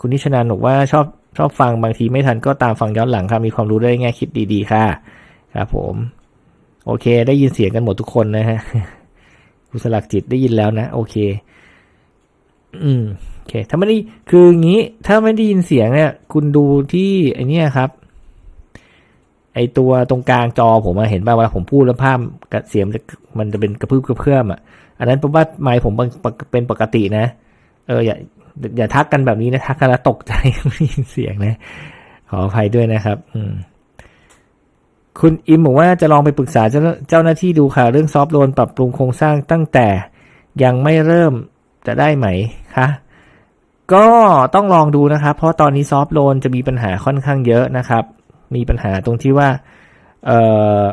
คุณนิชนันบอกว่าชอบชอบฟังบางทีไม่ทันก็ตามฟังย้อนหลังครับมีความรู้ได้แง่คิดดีๆ ค่ะ ครับผม โอเค ได้ยินเสียงกันหมดทุกคนนะฮะคุณสลักจิตได้ยินแล้วนะ โอเค อืมโอเค ถ้าไม่ได้คืออย่างนี้ ถ้าไม่ได้ยินเสียงเนี่ย คุณดูที่ไอเนี้ยครับ ไอตัวตรงกลางจอผมอะเห็นป่าวเวลาผมพูดแล้วภาพกับเสียงมันจะเป็นกระพืบกระเพื่อมอะอันนั้นผมว่าไมค์ผมเป็นปกตินะเอออย่า อย่าทักกันแบบนี้นะทักกันแล้วตกใจไม่ได้ยินเสียงนะ ขออภัยด้วยนะครับ อืมคุณอิมบอกว่าจะลองไปปรึกษาเจ้าเจ้าหน้าที่ดูค่ะ เรื่องซอฟต์โลนปรับปรุงโครงสร้างตั้งแต่ยังไม่เริ่มจะได้ไหมคะก็ต้องลองดูนะครับ เพราะตอนนี้ซอฟต์โลนจะมีปัญหาค่อนข้างเยอะนะครับ มีปัญหาตรงที่ว่าเออ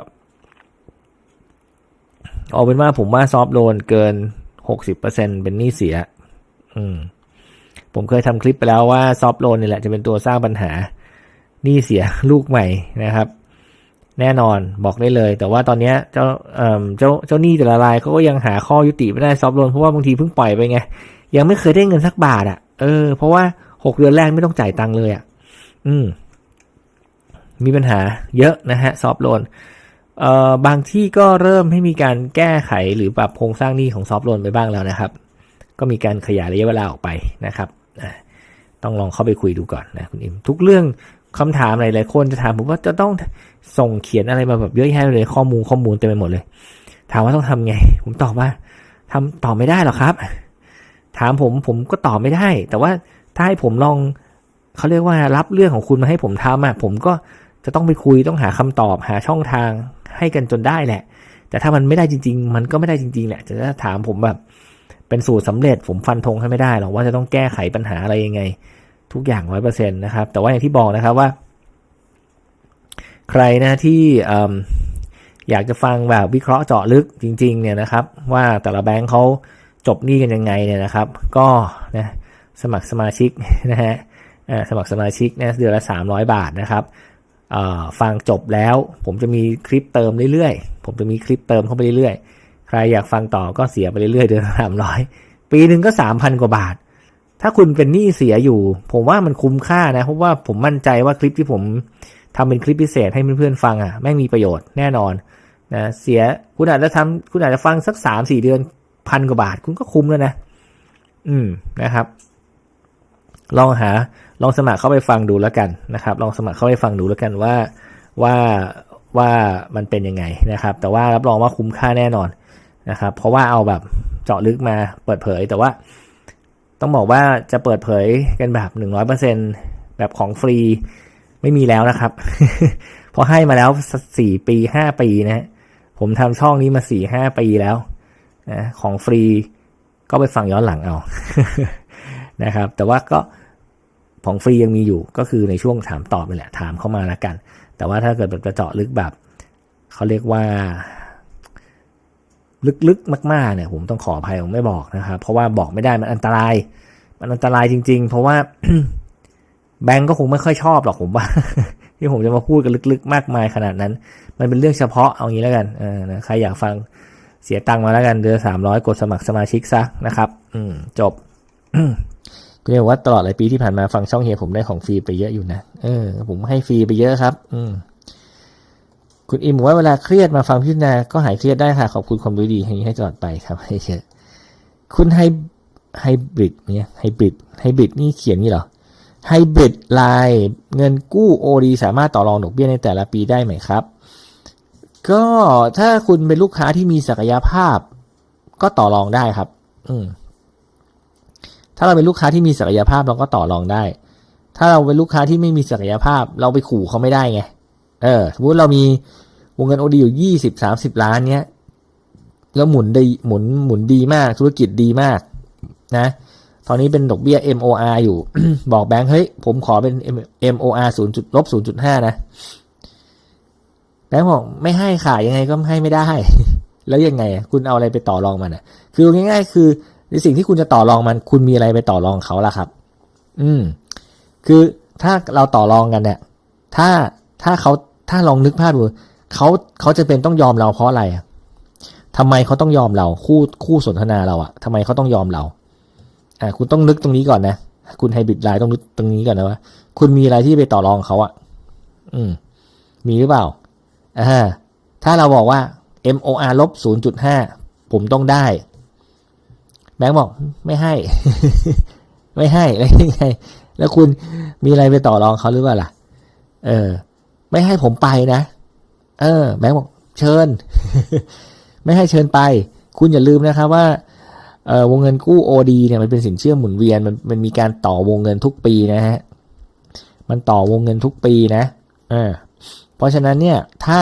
เอาเป็นว่าผมว่าซอฟต์โลนเกินหกสิบเปอร์เซ็นเป็นหนี้เสีย อืม ผมเคยทำคลิปไปแล้วว่าซอฟต์โลนนี่แหละจะเป็นตัวสร้างปัญหานี้เสียลูกใหม่นะครับ แน่นอนบอกได้เลย แต่ว่าตอนนี้เจ้าเอ่อเจ้าเจ้าหนี้แต่ละรายเขาก็ยังหาข้อยุติไม่ได้ซอฟต์โลนเพราะว่าบางทีเพิ่งปล่อยไปไงยังไม่เคยได้เงินสักบาทอะ่ะเออเพราะว่าหกเดือนแรกไม่ต้องจ่ายตังค์เลยอะ่ะ อืม มีปัญหาเยอะนะฮะซอฟต์โลนเอ่อบางที่ก็เริ่มให้มีการแก้ไขหรือปรับโครงสร้างหนี้ของซอฟต์โลนไปบ้างแล้วนะครับ ก็มีการขยายระยะเวลาออกไปนะครับ ต้องลองเข้าไปคุยดูก่อนนะคุณอิมทุกเรื่องคำถามหลายๆคนจะถามผมว่าจะต้องส่งเขียนอะไรมาแบบเยอะแยะเลยข้อมูลข้อมูลเต็มไปหมดเลย ถามว่าต้องทำไง ผมตอบว่าทำตอบไม่ได้หรอกครับ ถามผมผมก็ตอบไม่ได้ แต่ว่าถ้าให้ผมลองเขาเรียกว่ารับเรื่องของคุณมาให้ผมทำอะผมก็จะต้องไปคุยต้องหาคำตอบหาช่องทางให้กันจนได้แหละ แต่ถ้ามันไม่ได้จริง ๆ มันก็ไม่ได้จริง ๆ แหละจะถามผมแบบ เป็นสูตรสำเร็จผมฟันธงให้ไม่ได้หรอกว่าจะต้องแก้ไขปัญหาอะไรยังไง ทุกอย่างร้อยเปอร์เซ็นต์นะครับ แต่ว่าอย่างที่บอกนะครับว่า ใครนะที่อยากจะฟังแบบวิเคราะห์เจาะลึกจริงๆเนี่ยนะครับ ว่าแต่ละแบงค์เขาจบหนี้กันยังไงเนี่ยนะครับ ก็นะสมัครสมาชิกนะฮะสมัครสมาชิกนะเดือนละ 300 บาทนะครับฟังจบแล้ว ผมจะมีคลิปเติมเรื่อยๆ ผมจะมีคลิปเติมเข้าไปเรื่อยๆ ใครอยากฟังต่อก็เสียไปเรื่อยๆเดือนละสามร้อยปีหนึ่งก็สามพันกว่าบาท ถ้าคุณเป็นหนี้เสียอยู่ ผมว่ามันคุ้มค่านะ เพราะว่าผมมั่นใจว่าคลิปที่ผมทำเป็นคลิปพิเศษให้เพื่อนๆฟังอะแม่งมีประโยชน์แน่นอนนะเสียคุณอาจจะทำคุณอาจจะฟังสักสามสี่เดือนพันกว่าบาท คุณก็คุ้มแล้วนะ อืมนะครับ ลองหา ลองสมัครเข้าไปฟังดูแล้วกันนะครับ ลองสมัครเข้าไปฟังดูแล้วกันว่าว่าว่ามันเป็นยังไงนะครับ แต่ว่ารับรองว่าคุ้มค่าแน่นอน นะครับ เพราะว่าเอาแบบเจาะลึกมาเปิดเผย แต่ว่าต้องบอกว่าจะเปิดเผยกันแบบหนึ่งร้อยเปอร์เซ็นแบบของฟรีไม่มีแล้วนะครับ เพราะให้มาแล้วสี่ปีห้าปีนะ ผมทำช่องนี้มาสี่ห้าปีแล้วนะของฟรีก็ไปฟังย้อนหลังเอานะครับ แต่ว่าก็ของฟรียังมีอยู่ก็คือในช่วงถามตอบนี่แหละถามเข้ามาแล้วกัน แต่ว่าถ้าเกิดแบบจะเจาะลึกแบบเขาเรียกว่า ลึกๆ มากๆเนี่ยผมต้องขออภัยผมไม่บอกนะครับ เพราะว่าบอกไม่ได้มันอันตราย มันอันตรายจริง ๆ เพราะว่าแบงก์ก็คงไม่ค่อยชอบหรอกผมว่า ที่ผมจะมาพูดกันลึกๆ มากมายขนาดนั้น มันเป็นเรื่องเฉพาะเอางี้แล้วกันเออนะใครอยากฟังเสียตังค์มาแล้วกันเดือนสามร้อยกดสมัครสมาชิกซะนะครับ อืมจบเรียกว่าตลอดหลายปีที่ผ่านมาฟังช่องเฮียผมได้ของฟรีไปเยอะอยู่นะเออผมให้ฟรีไปเยอะครับ อืม คุณอิมบอกว่าเวลาเครียดมาฟังพิจารณาก็หายเครียดได้ค่ะขอบคุณความรู้ดีให้ให้ตลอดไปครับให้เชิญคุณไฮไฮบริดเนี่ยไฮบริดไฮบริดนี่เขียนนี่เหรอไฮบริดไลน์เงินกู้โอดีสามารถต่อรองดอกเบี้ยในแต่ละปีได้ไหมครับ ก็ถ้าคุณเป็นลูกค้าที่มีศักยภาพ ก็ต่อรองได้ครับ อืมถ้าเราเป็นลูกค้าที่มีศักยภาพเราก็ต่อรองได้ ถ้าเราเป็นลูกค้าที่ไม่มีศักยภาพ เราไปขู่เขาไม่ได้ไง เออสมมติเรามีวงเงินโอดีอยู่ยี่สิบสามสิบล้านเนี้ย แล้วหมุนดีหมุนหมุนดีมากธุรกิจดีมากนะ ตอนนี้เป็นดอกเบี้ย MOR อยู่ บอกแบงค์เฮ้ยผมขอเป็น MOR ศูนย์จุดลบศูนย์จุดห้านะ แบงค์บอกไม่ให้ค่ะยังไงก็ให้ไม่ได้ แล้วยังไง คุณเอาอะไรไปต่อรองมันอะ คือง่าย ๆ คือในสิ่งที่คุณจะต่อรองมัน คุณมีอะไรไปต่อรองเขาล่ะครับ อืม คือถ้าเราต่อรองกันเนี่ย ถ้า ถ้าเขาถ้าลองนึกภาพดูเขาเขาจะเป็นต้องยอมเราเพราะอะไรอะทำไมเขาต้องยอมเราคู่คู่สนทนาเราอะทำไมเขาต้องยอมเราอ่าคุณต้องนึกตรงนี้ก่อนนะคุณไฮบริดไลน์ต้องรู้ตรงนี้ก่อนนะว่าคุณมีอะไรที่ไปต่อรองเขาอะอืม มีหรือเปล่าอ่าถ้าเราบอกว่า MOR ลบศูนย์จุดห้าผมต้องได้ แบงค์บอกไม่ให้ ไม่ให้แล้วยังไง แล้วคุณมีอะไรไปต่อรองเขาหรือเปล่าล่ะ เออ ไม่ให้ผมไปนะ เออแบงค์บอกเชิญ ไม่ให้เชิญไป คุณอย่าลืมนะครับว่าเออวงเงินกู้ OD เนี่ยมันเป็นสินเชื่อหมุนเวียนมันมันมีการต่อวงเงินทุกปีนะฮะมันต่อวงเงินทุกปีนะเออเพราะฉะนั้นเนี่ยถ้า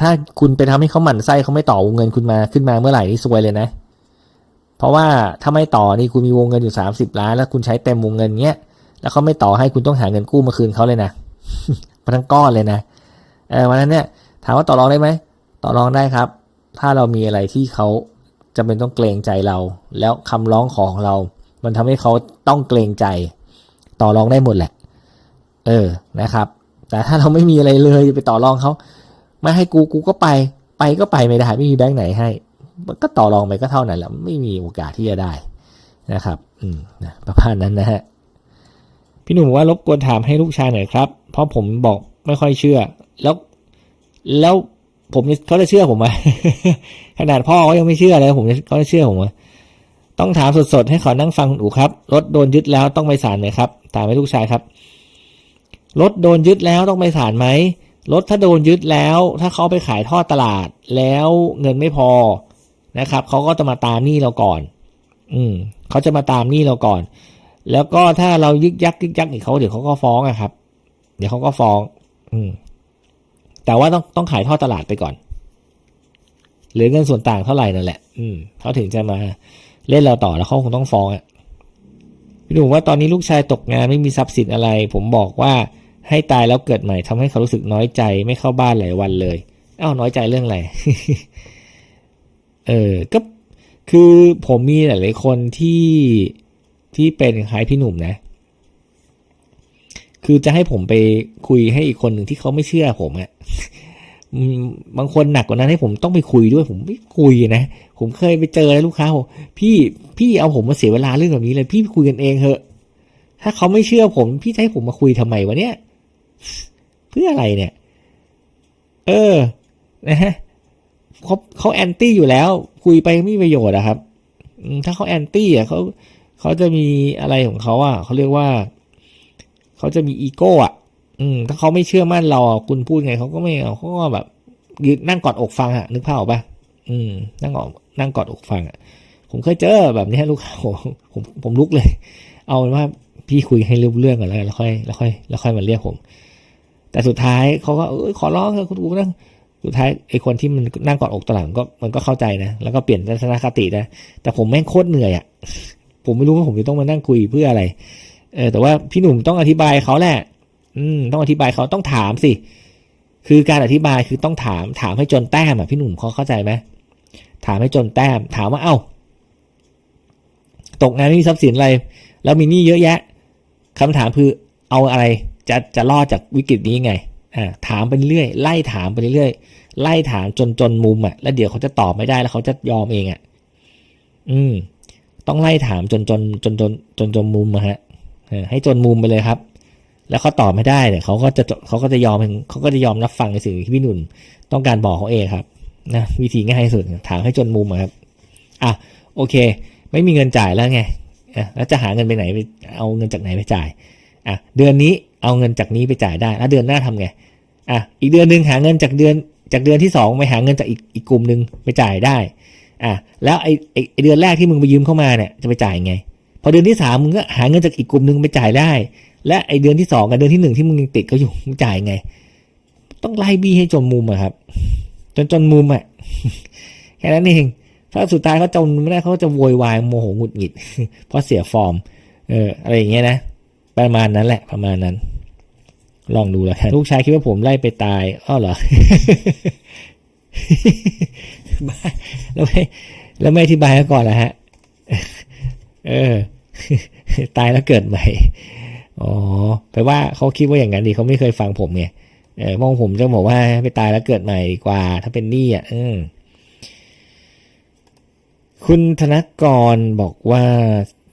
ถ้าคุณไปทำให้เขาหมั่นไส้เขาไม่ต่อวงเงินคุณมาขึ้นมาเมื่อไหร่นี่ซวยเลยนะ เพราะว่าถ้าไม่ต่อนี่คุณมีวงเงินอยู่สามสิบล้าน แล้วคุณใช้เต็มวงเงินเงี้ยแล้วเขาไม่ต่อให้คุณต้องหาเงินกู้มาคืนเขาเลยนะ มาทั้งก้อนเลยนะเออวันนั้นเนี่ยถามว่าต่อรองได้ไหมต่อรองได้ครับ ถ้าเรามีอะไรที่เขาจำเป็นต้องเกรงใจเรา แล้วคำร้องของเรา มันทำให้เขาต้องเกรงใจ ต่อรองได้หมดแหละ เออนะครับ แต่ถ้าเราไม่มีอะไรเลยจะไปต่อรองเขาไม่ให้กูกูก็ไป ไปก็ไปไม่ได้ไม่มีแบงค์ไหนให้มันก็ต่อรองไปก็เท่านั้นแหละไม่มีโอกาสที่จะได้นะครับ อืมนะประมาณนั้นนะฮะพี่หนุ่มว่ารบกวนถามให้ลูกชายหน่อยครับ เพราะผมบอกไม่ค่อยเชื่อ แล้วแล้วผมเขาจะเชื่อผมไหมขนาดพ่อเขายังไม่เชื่อเลยผมเขาจะเชื่อผมไหมต้องถามสดๆให้ขอนั่งฟังคุณอู๋ครับรถโดนยึดแล้วต้องไปศาลไหมครับถามให้ลูกชายครับรถโดนยึดแล้วต้องไปศาลไหมรถถ้าโดนยึดแล้ว ถ้าเขาไปขายทอดตลาดแล้วเงินไม่พอนะครับเขาก็จะมาตามหนี้เราก่อน อืมเขาจะมาตามหนี้เราก่อน แล้วก็ถ้าเรายึกยักยึกยักอีกเขาเดี๋ยวเขาก็ฟ้องอะครับ ดี๋ยวเขาก็ฟ้อง อืม แต่ว่าต้องต้องขายท่อตลาดไปก่อนหลือเงินส่วนต่างเท่าไหร่นั่นแหละ อืมเขาถึงจะมาเล่นเราต่อแล้วเขาคงต้องฟ้องอะพี่หนุ่มว่าตอนนี้ลูกชายตกงานไม่มีทรัพย์สินอะไร ผมบอกว่าให้ตายแล้วเกิดใหม่ทำให้เขารู้สึกน้อยใจไม่เข้าบ้านหลายวันเลยอ้าวน้อยใจเรื่องอะไร เออ ก็คือผมมีหลายๆคนที่ที่เป็นคล้ายพี่หนุ่มนะ คือจะให้ผมไปคุยให้อีกคนหนึ่งที่เขาไม่เชื่อผมอะบางคนหนักกว่านั้นให้ผมต้องไปคุยด้วยผมไม่คุยนะ ผมเคยไปเจอลลูกค้าผมพี่พี่เอาผมมาเสียเวลาเรื่องแบบนี้เลย พี่คุยกันเองเถอะ ถ้าเขาไม่เชื่อผม พี่จะให้ผมมาคุยทำไมวะเนี่ย เพื่ออะไรเนี่ย เออนะฮะเขาเขาแอนตี้อยู่แล้ว คุยไปไม่มีประโยชน์อะครับถ้าเขาแอนตี้อะเขาเขาจะมีอะไรของเขาอะเขาเรียกว่า เขาจะมีอีโก้อะอืม ถ้าเขาไม่เชื่อมั่นเราคุณพูดไงเขาก็ไม่เอาเขาก็แบบยืนนั่งกอดอกฟังอะนึกภาพออกปะอืม นั่งกอดนั่งกอดอกฟังอะผมเคยเจอแบบนี้ลูกค้าผมผมผมลุกเลย เอาเป็นว่าพี่คุยให้เรื่องเรื่องก่อนแล้วแล้วค่อยแล้วค่อยแล้วค่อยมาเรียกผม แต่สุดท้ายเขาก็เออขอร้องเถอะคุณอูนั่งสุดท้ายไอ้คนที่มันนั่งกอดอกตลาดก็มันก็เข้าใจนะ แล้วก็เปลี่ยนทัศนคตินะ แต่ผมแม่งโคตรเหนื่อยอะ่ะ ผมไม่รู้ว่าผมจะต้องมานั่งคุยเพื่ออะไร เออแต่ว่าพี่หนุ่มต้องอธิบายเขาแหละ อืม ต้องอธิบายเขาต้องถามสิ คือการอธิบายคือต้องถาม ถามให้จนแต้มอะพี่หนุ่มเขาเข้าใจไหมถามให้จนแต้ม ถามว่าเอ้า ตกงานไม่มีทรัพย์สินอะไร แล้วมีหนี้เยอะแยะคำถามคือเอาอะไร จะจะรอดจากวิกฤตนี้ไง อ่า ถามไปเรื่อยไล่ถามไปเรื่อยไล่ถามจนจนมุมอะ แล้วเดี๋ยวเขาจะตอบไม่ได้แล้วเขาจะยอมเองอะ อืม ต้องไล่ถามจนจนจนจนจนจนมุมอะฮะ ให้จนมุมไปเลยครับ แล้วเขาตอบไม่ได้เนี่ยเขาก็จะเขาก็จะยอมเขาก็จะยอมรับฟังในสิ่งที่พี่หนุ่นต้องการบอกเขาเองครับนะวิธีง่ายที่สุดถามให้จนมุมครับอะโอเค ไม่มีเงินจ่ายแล้วไงแล้วจะหาเงินไปไหนไปเอาเงินจากไหนไปจ่ายอะเดือนนี้เอาเงินจากนี้ไปจ่ายได้ แล้วเดือนหน้าทำไงอะอีกเดือนหนึ่งหาเงินจากเดือนจากเดือนที่สองไปหาเงินจากอีกอีกกลุ่มหนึ่งไปจ่ายได้อะแล้วไอ้ไอเดือนแรกที่มึงไปยืมเข้ามาเนี่ยจะไปจ่ายไง พอเดือนที่สามมึงก็หาเงินจากอีกกลุ่มหนึ่งไปจ่ายได้ และไอเดือนที่สองกับเดือนที่หนึ่งที่มึงยังติดเขาอยู่มึงจ่ายไง ต้องไล่บี้ให้จนมุมอะครับ จนจนมุมอะแค่นั้นเองถ้าสุดท้ายเขาจนไม่ได้เขาจะโวยวายโมโหหงุดหงิด เพราะเสียฟอร์ม เอออะไรอย่างเงี้ยนะประมาณนั้นแหละประมาณนั้น ลองดูแล้วกันลูกชายคิดว่าผมไล่ไปตายอ้อเหรอแล้วไม่แล้วไม่อธิบายก่อนนะฮะ เออ ตายแล้วเกิดใหม่ อ๋อแปลว่าเขาคิดว่าอย่างนั้นดีเขาไม่เคยฟังผมไงเออมองผมจะบอกว่าไปตายแล้วเกิดใหม่ดีกว่า ถ้าเป็นหนี้อะเออคุณธนกรบอกว่า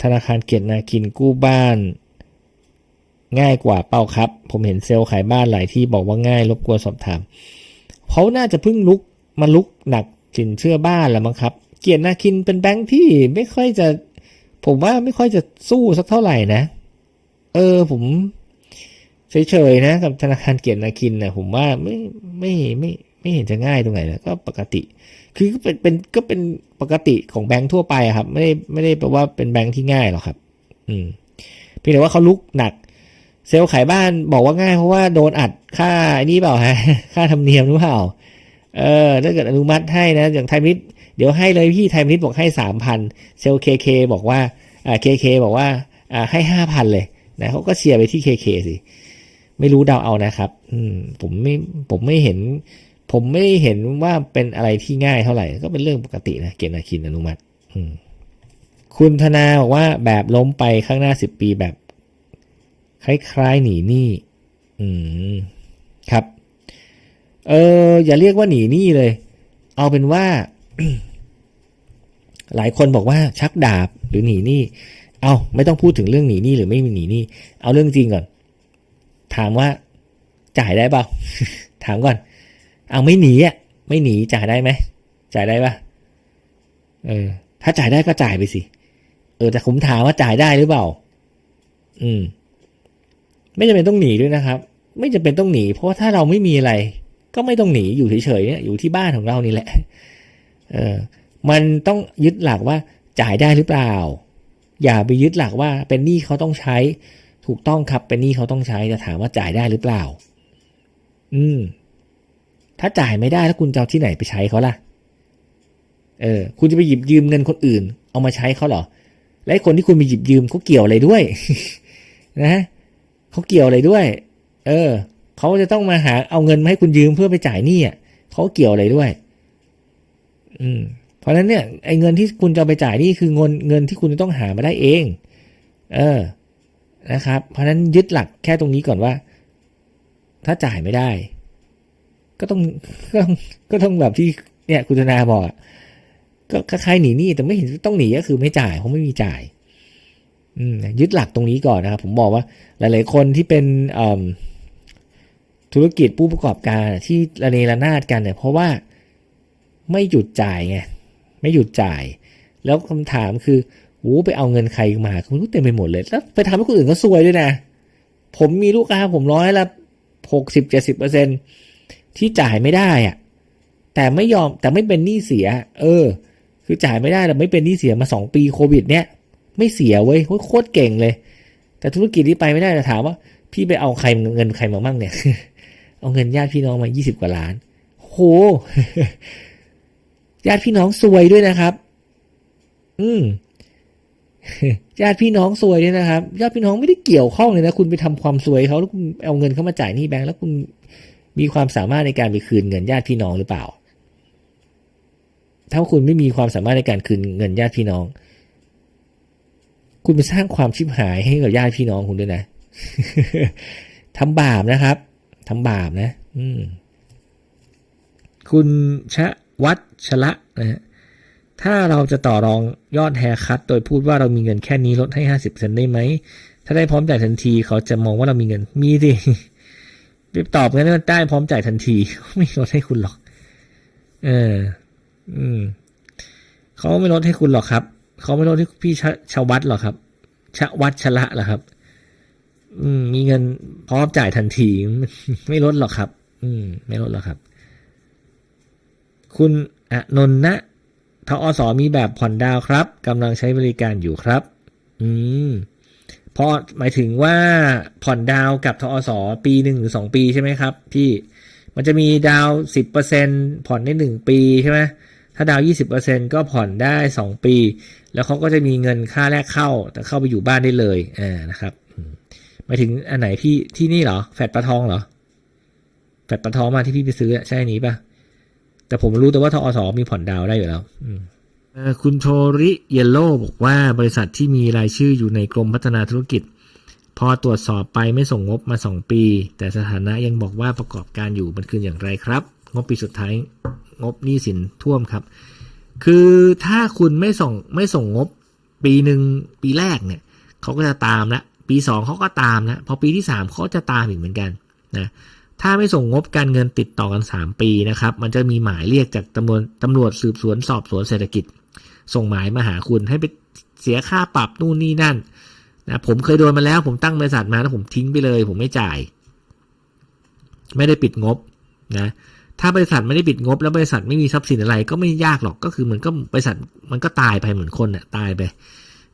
ธนาคารเกียรตินาคินกู้บ้าน ง่ายกว่าเป้าครับ ผมเห็นเซลล์ขายบ้านหลายที่บอกว่าง่ายรบกวนสอบถามเขาน่าจะเพิ่งลุกมาลุกหนักสินเชื่อบ้านแล้วมั้งครับ เกียรตินาคินเป็นแบงค์ที่ไม่ค่อยจะ ผมว่าไม่ค่อยจะสู้สักเท่าไหร่นะ เออผมเฉยๆนะ กับธนาคารเกียรตินาคินนะผมว่าไม่ไม่ไม่ไม่เห็นจะง่ายตรงไหนนะก็ปกติ คือก็เป็นเป็นก็เป็นปกติของแบงค์ทั่วไปครับ ไม่ได้ไม่ได้แปลว่าเป็นแบงค์ที่ง่ายหรอกครับ อืมเพียงแต่ว่าเขาลุกหนัก เซลล์ขายบ้านบอกว่าง่ายเพราะว่าโดนอัดค่าไอ้นี่เปล่าฮะ ค่าธรรมเนียมหรือเปล่า เออถ้าเกิดอนุมัติให้นะ อย่างไทยมิตร เดี๋ยวให้เลยพี่ไทยมิตรบอกให้สามพันเซลเคเคบอกว่าอ่าเคเคบอกว่าอ่าให้ห้าพันเลยนะเขาก็เชียร์ไปที่เคเคสิไม่รู้เดาเอานะครับ อืมผมไม่ผมไม่เห็น ผมไม่เห็นว่าเป็นอะไรที่ง่ายเท่าไหร่ ก็เป็นเรื่องปกตินะเกณฑ์อาคินอนุมัติอืมคุณธนาบอกว่าแบบล้มไปข้างหน้าสิบปีแบบ คล้ายๆหนีหนี้ อืม ครับ เอออย่าเรียกว่าหนีหนี้เลย เอาเป็นว่า หลายคนบอกว่าชักดาบหรือหนีหนี้เอาไม่ต้องพูดถึงเรื่องหนีหนี้หรือไม่มีหนีหนี้เอาเรื่องจริงก่อน ถามว่าจ่ายได้เปล่าถามก่อน เอาไม่หนีอะไม่หนีจ่ายได้ไหมจ่ายได้ปะเออ ถ้าจ่ายได้ก็จ่ายไปสิเออแต่ผมถามว่าจ่ายได้หรือเปล่า อืม ไม่จำเป็นต้องหนีด้วยนะครับ ไม่จำเป็นต้องหนี เพราะถ้าเราไม่มีอะไร ก็ไม่ต้องหนีอยู่เฉยๆเนี่ยอยู่ที่บ้านของเรานี่แหละ เออ มันต้องยึดหลักว่าจ่ายได้หรือเปล่า อย่าไปยึดหลักว่าเป็นหนี้เขาต้องใช้ ถูกต้องครับเป็นหนี้เขาต้องใช้จะถามว่าจ่ายได้หรือเปล่า อืม ถ้าจ่ายไม่ได้แล้วคุณจะเอาที่ไหนไปใช้เขาล่ะ เออ คุณจะไปหยิบยืมเงินคนอื่น เอามาใช้เขาเหรอ และคนที่คุณไปหยิบยืมเขาเกี่ยวอะไรด้วย นะเขาเกี่ยวอะไรด้วย เออเขาจะต้องมาหาเอาเงินมาให้คุณยืมเพื่อไปจ่ายหนี้อะเขาเกี่ยวอะไรด้วย อืม เพราะฉะนั้นเนี่ยไอ้เงินที่คุณจะไปจ่ายนี่คือเงินเงินที่คุณจะต้องหามาได้เอง เออนะครับ เพราะฉะนั้นยึดหลักแค่ตรงนี้ก่อนว่า ถ้าจ่ายไม่ได้ ก็ต้องก็ต้องก็ต้องแบบที่เนี่ยคุณธนาบอกก็คล้ายๆหนีหนี้แต่ไม่เห็นต้องหนีก็คือไม่จ่ายเพราะไม่มีจ่ายอืมยึดหลักตรงนี้ก่อนนะครับ ผมบอกว่า หลาย ๆ คนที่เป็นธุรกิจผู้ประกอบการที่ระเนระนาดกันเนี่ยเพราะว่าไม่หยุดจ่ายไง ไม่หยุดจ่าย แล้วคำถามคือโอ้ไปเอาเงินใครมาคุณรู้เต็มไปหมดเลยแล้วไปทำให้คนอื่นก็ซวยด้วยนะ ผมมีลูกค้าผมร้อยละหกสิบเจ็ดสิบเปอร์เซ็นที่จ่ายไม่ได้อะแต่ไม่ยอมแต่ไม่เป็นหนี้เสีย เออ คือจ่ายไม่ได้แต่ไม่เป็นหนี้เสียมาสองปีโควิด เนี่ยไม่เสียเว้ยโคตรเก่งเลย แต่ธุรกิจที่ไปไม่ได้แต่ถามว่า พี่ไปเอาใครเงินใครมาบ้างเนี่ย เอาเงินญาติพี่น้องมายี่สิบกว่าล้าน โห ญาติพี่น้องซวยด้วยนะครับ อืมญาติพี่น้องซวยด้วยนะครับ ญาติพี่น้องไม่ได้เกี่ยวข้องเลยนะ คุณไปทำความซวยเขาแล้วคุณเอาเงินเขามาจ่ายหนี้แบงก์แล้วคุณมีความสามารถในการไปคืนเงินญาติพี่น้องหรือเปล่า ถ้าคุณไม่มีความสามารถในการคืนเงินญาติพี่น้อง คุณไปสร้างความชิบหายให้กับญาติพี่น้องคุณด้วยนะทำบาปนะครับทำบาปนะ อืม คุณชะ วัดชละนะฮะถ้าเราจะต่อรองยอดแฮร์คัตโดยพูดว่าเรามีเงินแค่นี้ลดให้ห้าสิบเซนได้ไหม ถ้าได้พร้อมจ่ายทันที เขาจะมองว่าเรามีเงิน มีสิไปตอบงั้นมันได้พร้อมจ่ายทันที ไม่ลดให้คุณหรอก เออ อืม เขาไม่ลดให้คุณหรอกครับ เขาไม่ลดให้พี่ชะชวัตหรอกครับชะวัดชละหรอครับ อืม มีเงินพร้อมจ่ายทันที ไม่ลดหรอกครับ อืม ไม่ลดหรอกครับ คุณอนนท์นะทอสมีแบบผ่อนดาวครับกำลังใช้บริการอยู่ครับ อืมพราะหมายถึงว่าผ่อนดาวกับทอสปีหนึ่งหรือสองปีใช่ไหมครับ พี่มันจะมีดาวสิบเปอร์เซ็นผ่อนได้หนึ่งปีใช่ไหมถ้าดาวยี่สิบเปอร์เซ็นก็ผ่อนได้สองปี แล้วเขาก็จะมีเงินค่าแรกเข้า แต่เข้าไปอยู่บ้านได้เลยอ่านะครับหมายถึงอันไหนพี่ที่นี่เหรอแฟดปลาทองเหรอแฟดปลาทองมาที่พี่ไปซื้อใช่นี้ปะ แต่ผมรู้แต่ว่าทอสมีผ่อนดาวได้อยู่แล้วคุณโทริเยลโลบอกว่าบริษัทที่มีรายชื่ออยู่ในกรมพัฒนาธุรกิจ พอตรวจสอบไปไม่ส่งงบมาสองปี แต่สถานะยังบอกว่าประกอบการอยู่มันคืออย่างไรครับ งบปีสุดท้ายงบหนี้สินท่วมครับ คือถ้าคุณไม่ส่งไม่ส่งงบปีหนึ่งปีแรกเนี่ยเขาก็จะตามละปีสองเขาก็ตามละพอปีที่สามเขาจะตามอีกเหมือนกันนะ ถ้าไม่ส่งงบการเงินติดต่อกันสามปีนะครับ มันจะมีหมายเรียกจากตำรวจตำรวจสืบสวนสอบสวนเศรษฐกิจ ส่งหมายมาหาคุณให้ไปเสียค่าปรับนู่นนี่นั่นนะผมเคยโดนมาแล้ว ผมตั้งบริษัทมาแล้วผมทิ้งไปเลย ผมไม่จ่าย ไม่ได้ปิดงบนะถ้าบริษัทไม่ได้ปิดงบ แล้วบริษัทไม่มีทรัพย์สินอะไร ก็ไม่ยากหรอกก็คือเหมือนก็บริษัทมันก็ตายไปเหมือนคนน่ะตายไป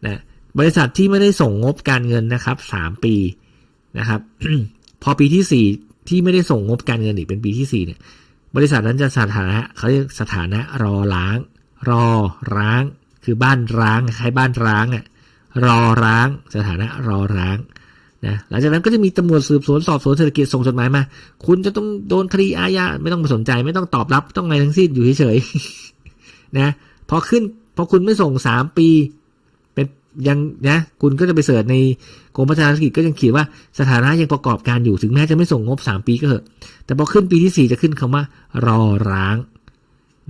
นะบริษัทที่ไม่ได้ส่งงบการเงินนะครับสามปีนะครับ พอปีที่สี่ ที่ไม่ได้ส่งงบการเงินอีกเป็นปีที่สี่เนี่ยบริษัทนั้นจะสถานะเขาเรียกสถานะรอล้าง รอร้าง คือบ้านร้างคล้ายบ้านร้างอะรอร้าง สถานะรอร้างนะหลังจากนั้นก็จะมีตำรวจสืบสวนสอบสวนเศรษฐกิจส่งจดหมายมา คุณจะต้องโดนคดีอาญาไม่ต้องมาสนใจไม่ต้องตอบรับ ต้องอะไรทั้งสิ้นอยู่เฉยๆนะพอขึ้นพอคุณไม่ส่งสามปี ยังนะคุณก็จะไปเสิร์ชในกรมพัฒนาเศรษฐกิจก็ยังเขียนว่าสถานะยังประกอบการอยู่ถึงแม้จะไม่ส่งงบสามปีก็เถอะ แต่พอขึ้นปีที่สี่จะขึ้นคำว่ารอร้าง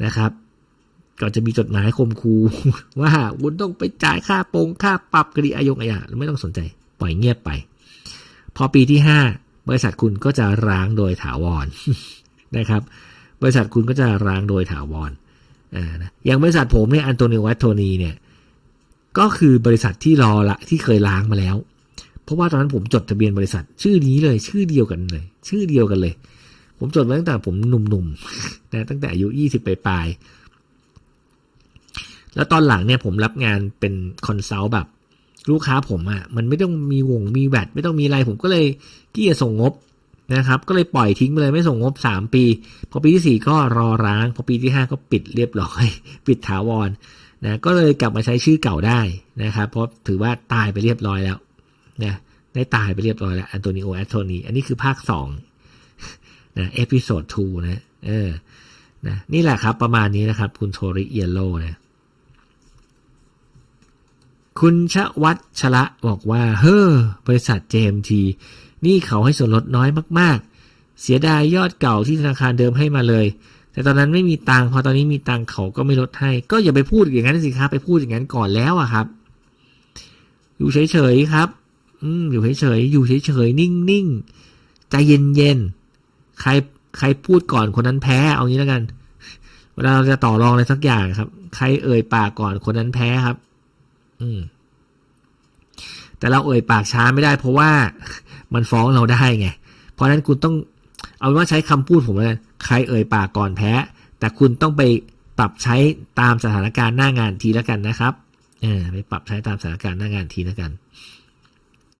นะครับ ก็จะมีจดหมายคมคูว่าคุณต้องไปจ่ายค่าปงค่าปรับคดีอายงอาญาไม่ต้องสนใจปล่อยเงียบไป พอปีที่ห้าบริษัทคุณก็จะร้างโดยถาวรนะครับ บริษัทคุณก็จะร้างโดยถาวรอ่านะอย่างบริษัทผมเนี่ยอันโตนิโอวัตโทนีเนี่ย ก็คือบริษัทที่รอละที่เคยล้างมาแล้ว เพราะว่าตอนนั้นผมจดทะเบียนบริษัท ชื่อนี้เลยชื่อเดียวกันเลย ชื่อเดียวกันเลย ผมจดมาตั้งแต่ผมหนุ่มๆนะตั้งแต่อายุยี่สิบปลายๆแล้วตอนหลังเนี่ยผมรับงานเป็นคอนซัลท์แบบลูกค้าผมอะ่ะมันไม่ต้องมีวงมีแวดไม่ต้องมีอะไรผมก็เลยที่จะส่งงบนะครับ ก็เลยปล่อยทิ้งไปเลยไม่ส่งงบสามปี พอปีที่สี่ก็รอร้าง พอปีที่ห้าก็ปิดเรียบร้อย ปิดถาวร นะก็เลยกลับมาใช้ชื่อเก่าได้นะครับเพราะถือว่าตายไปเรียบร้อยแล้วนะได้ตายไปเรียบร้อยแล้วอันโตนิโอแอตโทนีอันนี้คือภาคสองนะเอพิโซด2นะเออนะนี่แหละครับประมาณนี้นะครับ คุณโทริเอโลนะคุณชวัชชละบอกว่า เฮ้อบริษัท JMT นี่เขาให้ส่วนลดน้อยมาก ๆ เสียดายยอดเก่าที่ธนาคารเดิมให้มาเลย แต่ตอนนั้นไม่มีตังค์พอตอนนี้มีตังค์เขาก็ไม่ลดให้ ก็อย่าไปพูดอย่างนั้นสิครับ ไปพูดอย่างนั้นก่อนแล้วอะครับ อยู่เฉยๆครับ อืมอยู่เฉยๆอยู่เฉยๆนิ่งๆใจเย็นๆใครใครพูดก่อนคนนั้นแพ้เอางี้แล้วกัน เวลาเราจะต่อรองอะไรสักอย่างครับ ใครเอ่ยปากก่อนคนนั้นแพ้ครับ อืม แต่เราเอ่ยปากช้าไม่ได้เพราะว่ามันฟ้องเราได้ไง เพราะนั้นคุณต้อง เอาว่าใช้คำพูดผมเลยใครเอ่ยปากก่อนแพ้ แต่คุณต้องไปปรับใช้ตามสถานการณ์หน้างานทีแล้วกันนะครับเออไปปรับใช้ตามสถานการณ์หน้างานทีแล้วกัน